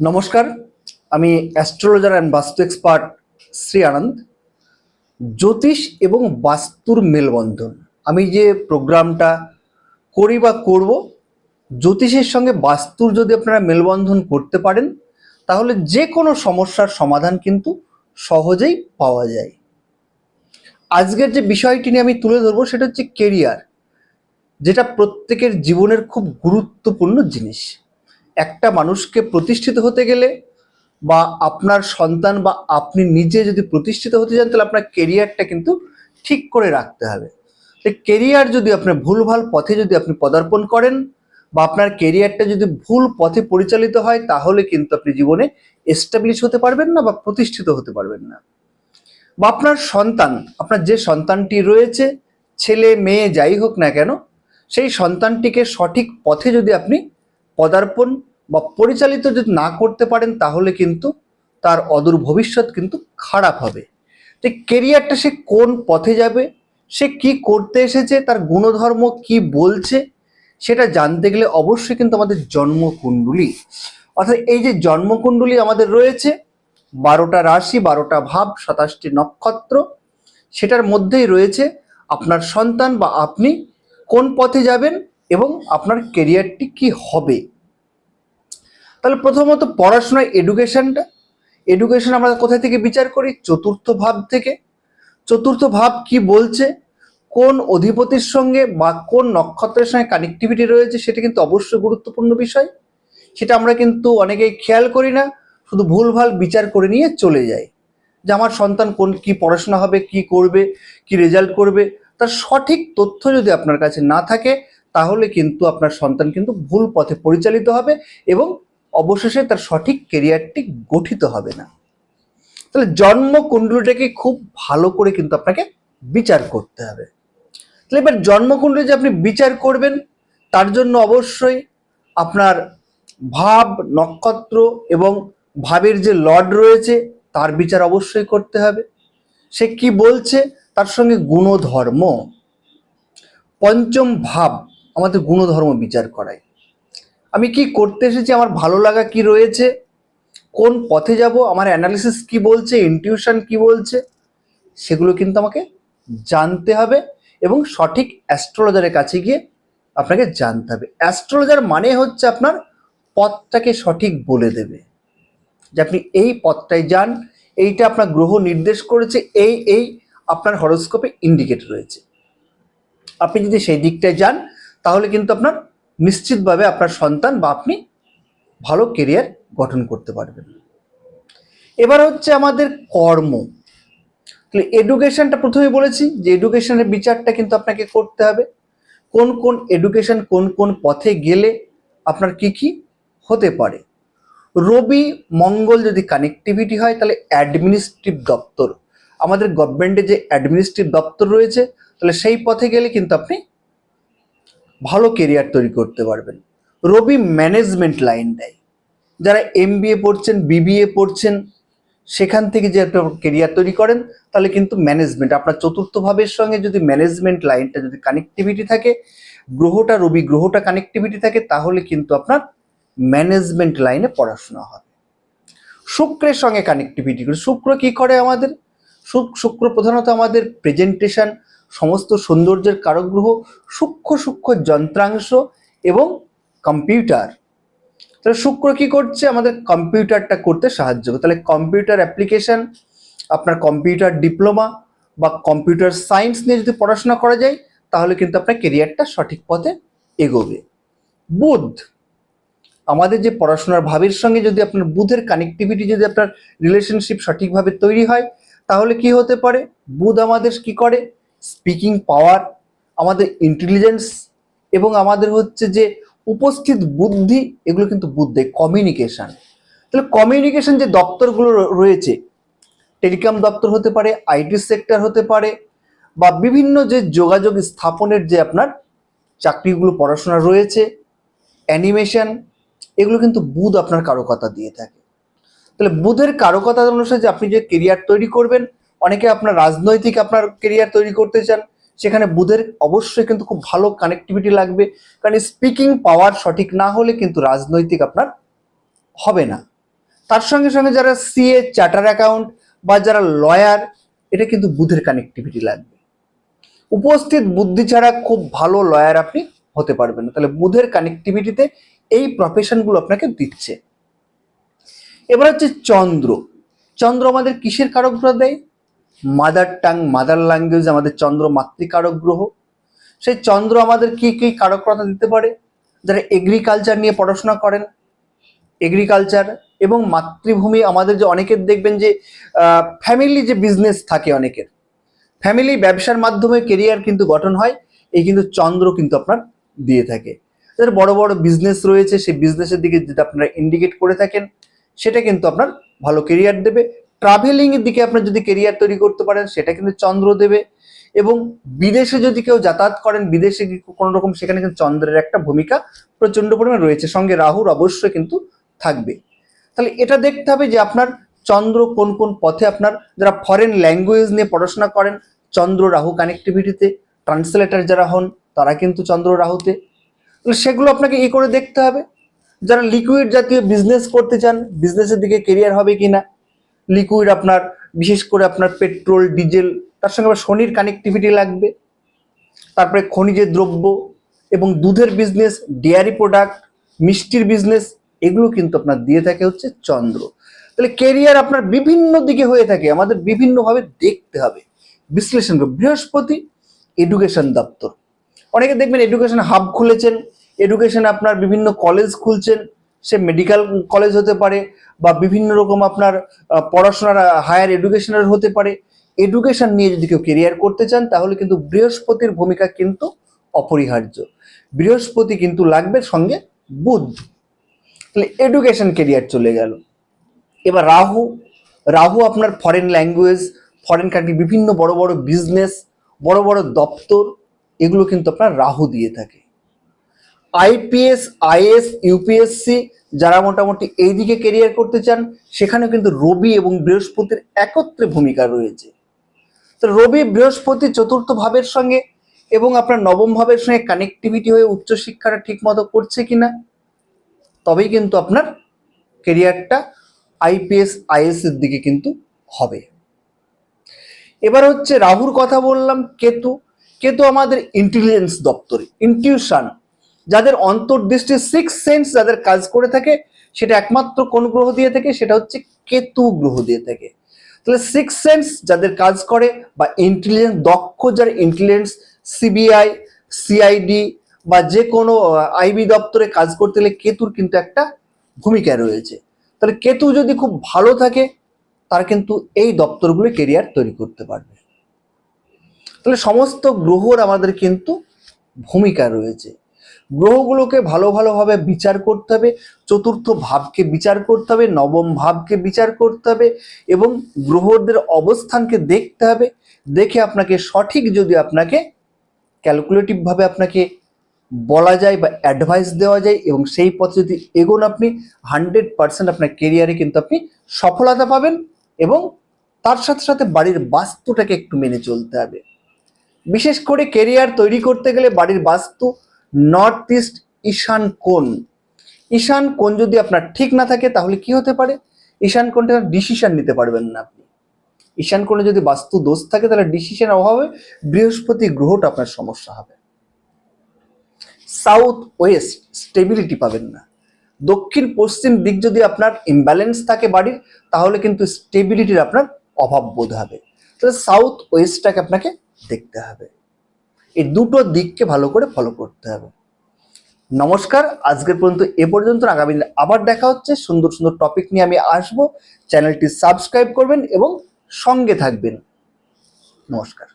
নমস্কার, আমি astrologer and vastu expert Shri Anand. জ্যোতিষ এবং বাস্তুর মেলবন্ধন। আমি যে প্রোগ্রামটা করি বা করব, জ্যোতিষের সঙ্গে বাস্তুর যদি আপনারা মেলবন্ধন করতে পারেন, তাহলে যে কোনো সমস্যার সমাধান কিন্তু সহজেই পাওয়া যায়। আজকের যে বিষয়টি নিয়ে আমি তুলে ধরবো, সেটা হচ্ছে কেরিয়ার যেটা প্রত্যেকের জীবনের খুব গুরুত্বপূর্ণ জিনিস। একটা মানুষকে প্রতিষ্ঠিত হতে গেলে বা আপনার সন্তান বা আপনি নিজে যদি প্রতিষ্ঠিত হতে চান তাহলে আপনার কেরিয়ারটা কিন্তু ঠিক করে রাখতে হবে। কেরিয়ার যদি আপনার ভুলভাল পথে যদি আপনি পদার্পণ করেন বা আপনার কেরিয়ারটা যদি ভুল পথে পরিচালিত হয়, তাহলে কিন্তু আপনি জীবনে এস্টাবলিশ হতে পারবেন না বা প্রতিষ্ঠিত হতে পারবেন না। বা আপনার সন্তান, আপনার যে সন্তানটি রয়েছে, ছেলে, মেয়ে, যাই হোক না কেন, সেই সন্তানটিকে সঠিক পথে যদি আপনি পদার্পণ বা পরিচালিত যদি না করতে পারেন, তাহলে কিন্তু তার অদূর ভবিষ্যৎ কিন্তু খারাপ হবে। তো কেরিয়ারটা সে কোন পথে যাবে, সে কি করতে এসেছে, তার গুণধর্ম কি বলছে, সেটা জানতে গেলে অবশ্যই কিন্তু আমাদের জন্মকুণ্ডলী। অর্থাৎ এই যে জন্মকুণ্ডলী আমাদের রয়েছে, বারোটা রাশি, বারোটা ভাব, সাতাশটি নক্ষত্র, সেটার মধ্যেই রয়েছে আপনার সন্তান বা আপনি কোন পথে যাবেন এবং আপনার কেরিয়ারটি কি হবে? তাহলে প্রথমত পড়াশোনার এডুকেশনটা এডুকেশন আমরা কোথা থেকে বিচার করি? চতুর্থ ভাব থেকে। চতুর্থ ভাব কি বলছে? কোন অধিপতির সঙ্গে বা কোন নক্ষত্রের সঙ্গে কানেক্টিভিটি রয়েছে সেটা কিন্তু অবশ্যই গুরুত্বপূর্ণ বিষয়। সেটা আমরা কিন্তু অনেকেই খেয়াল করি না, শুধু ভুলভাল বিচার করে নিয়ে চলে যাই। যে আমার সন্তান কোন, কি পড়াশোনা হবে, কি করবে, কি রেজাল্ট করবে? তার সঠিক তথ্য যদি আপনার কাছে না থাকে তাহলে কিন্তু আপনার সন্তান কিন্তু ভুল পথে পরিচালিত হবে এবং অবশেষে তার সঠিক কেরিয়ারটি গঠিত হবে না। তাহলে জন্ম কুণ্ডলীটাকে খুব ভালো করে কিন্তু আপনাকে বিচার করতে হবে। তাহলে এবার জন্মকুণ্ডলী যে আপনি বিচার করবেন, তার জন্য অবশ্যই আপনার ভাব, নক্ষত্র এবং ভাবের যে লর্ড রয়েছে, তার বিচার অবশ্যই করতে হবে। সে কি বলছে? তার সঙ্গে গুণধর্ম। পঞ্চম ভাব। আমাদের গুণধর্ম বিচার করায় আমি কি করতে এসেছি? আমার ভালো লাগা কি রয়েছে? কোন পথে যাব? আমার অ্যানালিসিস কি বলছে? ইনটিউশন কি বলছে? সেগুলো কিন্তু আমাকে জানতে হবে এবং সঠিক অ্যাস্ট্রোলজারের কাছে গিয়ে আপনাকে জানতে হবে। অ্যাস্ট্রোলজার মানে হচ্ছে আপনার পথটাকে সঠিক বলে দেবে। যে আপনি এই পথটায় যান, এইটা আপনার গ্রহ নির্দেশ করেছে, এই এই আপনার হরোস্কোপে ইন্ডিকেট রয়েছে। আপনি যদি সেই দিকটায় যান তাহলে কিন্তু আপনার নিশ্চিতভাবে আপনার সন্তান বা আপনি ভালো কেরিয়ার গঠন করতে পারবেন। এবার হচ্ছে আমাদের কর্ম। তাহলে এডুকেশনটা প্রথমে বলেছি যে এডুকেশনের বিচারটা কিন্তু আপনাকে করতে হবে। কোন কোন এডুকেশন কোন কোন পথে গেলে আপনার কি কি হতে পারে? রবি মঙ্গল যদি কানেক্টিভিটি হয় তাহলে অ্যাডমিনিস্ট্রেটিভ দপ্তর। আমাদের গভর্নমেন্টে যে অ্যাডমিনিস্ট্রেটিভ দপ্তর রয়েছে, তাহলে সেই পথে গেলে কিন্তু আপনি ভালো কেরিয়ার তৈরি করতে পারবেন। রবি ম্যানেজমেন্ট লাইন দেয়। যারা এম পড়ছেন বিবিএ পড়ছেন, সেখান থেকে যে একটা কেরিয়ার তৈরি করেন, তাহলে কিন্তু ম্যানেজমেন্ট আপনার চতুর্থ ভাবের সঙ্গে যদি ম্যানেজমেন্ট লাইনটা যদি কানেক্টিভিটি থাকে, গ্রহটা, রবি গ্রহটা কানেক্টিভিটি থাকে, তাহলে কিন্তু আপনার ম্যানেজমেন্ট লাইনে পড়াশোনা হবে। শুক্রের সঙ্গে কানেক্টিভিটি করে। শুক্র কি করে আমাদের? শুক- শুক্র প্রধানত আমাদের প্রেজেন্টেশন সমস্ত সৌন্দর্যের কারক গ্রহ সূক্ষ্ম সূক্ষ্ম যন্ত্রাংশ এবং কম্পিউটার। তাহলে শুক্র কি করছে? আমাদের কম্পিউটারটা করতে সাহায্য করে তাহলে কম্পিউটার অ্যাপ্লিকেশন, আপনার কম্পিউটার ডিপ্লোমা বা কম্পিউটার সায়েন্স নিয়ে যদি পড়াশোনা করা যায়, তাহলে কিন্তু আপনার কেরিয়ারটা সঠিক পথে এগোবে। বুধ, আমাদের যে পড়াশোনার ভাবের সঙ্গে যদি আপনার বুধের কানেক্টিভিটি যদি আপনার রিলেশনশিপ সঠিকভাবে তৈরি হয়, তাহলে কি হতে পারে? বুধ আমাদের কি করে? স্পিকিং পাওয়ার আমাদের ইন্টেলিজেন্স এবং আমাদের হচ্ছে যে উপস্থিত বুদ্ধি, এগুলো কিন্তু বুধ দেয় কমিউনিকেশন তাহলে কমিউনিকেশন যে দপ্তরগুলো রয়েছে, টেলিকম দপ্তর হতে পারে, আইটি সেক্টর হতে পারে, বা বিভিন্ন যে যোগাযোগ স্থাপনের যে আপনার চাকরিগুলো, পড়াশোনা রয়েছে অ্যানিমেশন এগুলো কিন্তু বুধ আপনার কারকতা দিয়ে থাকে। তাহলে বুধের কারকতা অনুসারে যে আপনি যে কেরিয়ার তৈরি করবেন অনেকে আপনার রাজনৈতিক আপনার কেরিয়ার তৈরি করতে চান, সেখানে বুধের অবশ্যই কিন্তু খুব ভালো কানেক্টিভিটি লাগবে। কারণ স্পিকিং পাওয়ার সঠিক না হলে কিন্তু রাজনৈতিক আপনার হবে না। তার সঙ্গে সঙ্গে যারা সিএ চার্টার অ্যাকাউন্ট বা যারা লয়ার এটা কিন্তু বুধের কানেক্টিভিটি লাগবে। উপস্থিত বুদ্ধি ছাড়া খুব ভালো লয়ার আপনি হতে পারবেন না। তাহলে বুধের কানেক্টিভিটিতে এই প্রফেশনগুলো আপনাকে দিচ্ছে। এবার হচ্ছে চন্দ্র। চন্দ্র আমাদের কিসের কারক দেয়? মাদার টাং মাদার ল্যাঙ্গুয়েজ আমাদের চন্দ্র মাতৃকারক গ্রহ। সেই চন্দ্র আমাদের কি কি কারকতা দিতে পারে? যারা এগ্রিকালচার নিয়ে পড়াশোনা করেন এগ্রিকালচার এবং মাতৃভূমি আমাদের যে অনেকের দেখবেন যে ফ্যামিলি যে বিজনেস থাকে অনেকের ফ্যামিলি ব্যবসার মাধ্যমে কেরিয়ার কিন্তু গঠন হয়, এই কিন্তু চন্দ্র কিন্তু আপনার দিয়ে থাকে। যাদের বড় বড় বিজনেস রয়েছে, সেই বিজনেসের দিকে যদি আপনারা ইন্ডিকেট করে থাকেন, সেটা কিন্তু আপনার ভালো কেরিয়ার দেবে। ট্রাভেলিং এর দিকে আপনার যদি কেরিয়ার তৈরি করতে পারেন, সেটা কিন্তু চন্দ্র দেবে। এবং বিদেশে যদি কেউ যাতায়াত করেন, বিদেশে কোনো রকম, সেখানে কিন্তু চন্দ্রের একটা ভূমিকা প্রচণ্ড পরিমাণে রয়েছে। সঙ্গে রাহুর অবশ্যই কিন্তু থাকবে। তাহলে এটা দেখতে হবে যে আপনার চন্দ্র কোন কোন পথে আপনার যারা ফরেন ল্যাঙ্গুয়েজ নিয়ে পড়াশোনা করেন, চন্দ্র রাহু কানেক্টিভিটিতে ট্রান্সলেটার যারা হন, তারা কিন্তু চন্দ্র রাহুতে। তাহলে সেগুলো আপনাকে ই করে দেখতে হবে। যারা লিকুইড জাতীয় বিজনেস করতে চান বিজনেসের দিকে কেরিয়ার হবে কি না লিকুইড আপনার, বিশেষ করে আপনার পেট্রোল ডিজেল তার সঙ্গে আবার শনির কানেক্টিভিটি লাগবে। তারপরে খনিজের দ্রব্য এবং দুধের বিজনেস ডেয়ারি প্রোডাক্ট মিষ্টির বিজনেস এগুলো কিন্তু আপনার দিয়ে থাকে হচ্ছে চন্দ্র। তাহলে কেরিয়ার আপনার বিভিন্ন দিকে হয়ে থাকে, আমাদের বিভিন্নভাবে দেখতে হবে। বিশ্লেষণ করে বৃহস্পতি এডুকেশন দপ্তর। অনেকে দেখবেন এডুকেশন হাব খুলেছেন এডুকেশন আপনার বিভিন্ন কলেজ খুলছেন সে মেডিকেল কলেজ হতে পারে বা বিভিন্ন রকম আপনার পড়াশোনার হায়ার এডুকেশনের হতে পারে। এডুকেশন নিয়ে যদি কেউ কেরিয়ার করতে চান, তাহলে কিন্তু বৃহস্পতির ভূমিকা কিন্তু অপরিহার্য। বৃহস্পতি কিন্তু লাগবে সঙ্গে বুধ। তাহলে এডুকেশন কেরিয়ার চলে গেল। এবার রাহু। রাহু আপনার ফরেন ল্যাঙ্গুয়েজ ফরেন কান্ট্রি বিভিন্ন বড় বড় বিজনেস বড় বড় দপ্তর, এগুলো কিন্তু আপনার রাহু দিয়ে থাকে। আইপিএস আইএস ইউপিএসসি যারা মোটামুটি এই দিকে কেরিয়ার করতে চান, সেখানেও কিন্তু রবি এবং বৃহস্পতির একত্রে ভূমিকা রয়েছে। তো রবি বৃহস্পতি চতুর্থ ভাবের সঙ্গে এবং আপনার নবম ভাবের সঙ্গে কানেক্টিভিটি হয়ে উচ্চশিক্ষাটা ঠিক মতো করছে কিনা, তবেই কিন্তু আপনার কেরিয়ারটা আইপিএস আইএস এর দিকে কিন্তু হবে। এবার হচ্ছে রাহুর কথা বললাম, কেতু। কেতু আমাদের ইন্টেলিজেন্স দপ্তরে ইনটিউশন যাদের অন্তর্দৃষ্টি সিক্স সেন্স যাদের কাজ করে থাকে, সেটা একমাত্র কোন গ্রহ দিয়ে থাকে? সেটা হচ্ছে কেতু গ্রহ দিয়ে থাকে। তাহলে সিক্স সেন্স যাদের কাজ করে বা ইন্টেলিজেন্স দক্ষ যার ইন্টেলিজেন্স সিবিআই সিআইডি বা যে কোনো আইবি দপ্তরে কাজ করতে গেলে কেতুর কিন্তু একটা ভূমিকা রয়েছে। তাহলে কেতু যদি খুব ভালো থাকে, তার কিন্তু এই দপ্তরগুলো কেরিয়ার তৈরি করতে পারবে। তাহলে সমস্ত গ্রহর আমাদের কিন্তু ভূমিকা রয়েছে। গ্রহগুলোকে ভালো ভালোভাবে বিচার করতে হবে, চতুর্থ ভাবকে বিচার করতে হবে, নবম ভাবকে বিচার করতে হবে এবং গ্রহদের অবস্থানকে দেখতে হবে। দেখে আপনাকে সঠিক যদি আপনাকে ক্যালকুলেটিভভাবে আপনাকে বলা যায় বা অ্যাডভাইস দেওয়া যায় এবং সেই পথে যদি এগোন আপনি হান্ড্রেড পার্সেন্ট আপনার কেরিয়ারে কিন্তু আপনি সফলতা পাবেন এবং তার সাথে সাথে বাড়ির বাস্তুটাকে একটু মেনে চলতে হবে। বিশেষ করে কেরিয়ার তৈরি করতে গেলে বাড়ির বাস্তু নর্থ ইস্ট ঈশান কোণ ঈশান কোণ যদি আপনার ঠিক না থাকে, তাহলে কি হতে পারে? ঈশান কোণটা ডিসিশন নিতে পারবেন না আপনি। ঈশান কোণে যদি বাস্তু দোষ থাকে, তাহলে ডিসিশন অভাবে বৃহস্পতি গ্রহটা আপনার সমস্যা হবে। সাউথ ওয়েস্ট স্টেবিলিটি পাবেন না। দক্ষিণ পশ্চিম দিক যদি আপনার ইমব্যালেন্স থাকে বাড়ির, তাহলে কিন্তু স্টেবিলিটির আপনার অভাব বোধ হবে। তাহলে সাউথ ওয়েস্টটাকে আপনাকে দেখতে হবে। এই দুটো দিককে ভালো করে ফলো করতে হবে। নমস্কার, আজকের পর্যন্ত এ পর্যন্ত। আগামী আবার দেখা হচ্ছে। সুন্দর সুন্দর টপিক নিয়ে আমি আসব। চ্যানেলটি সাবস্ক্রাইব করবেন এবং সঙ্গে থাকবেন। নমস্কার।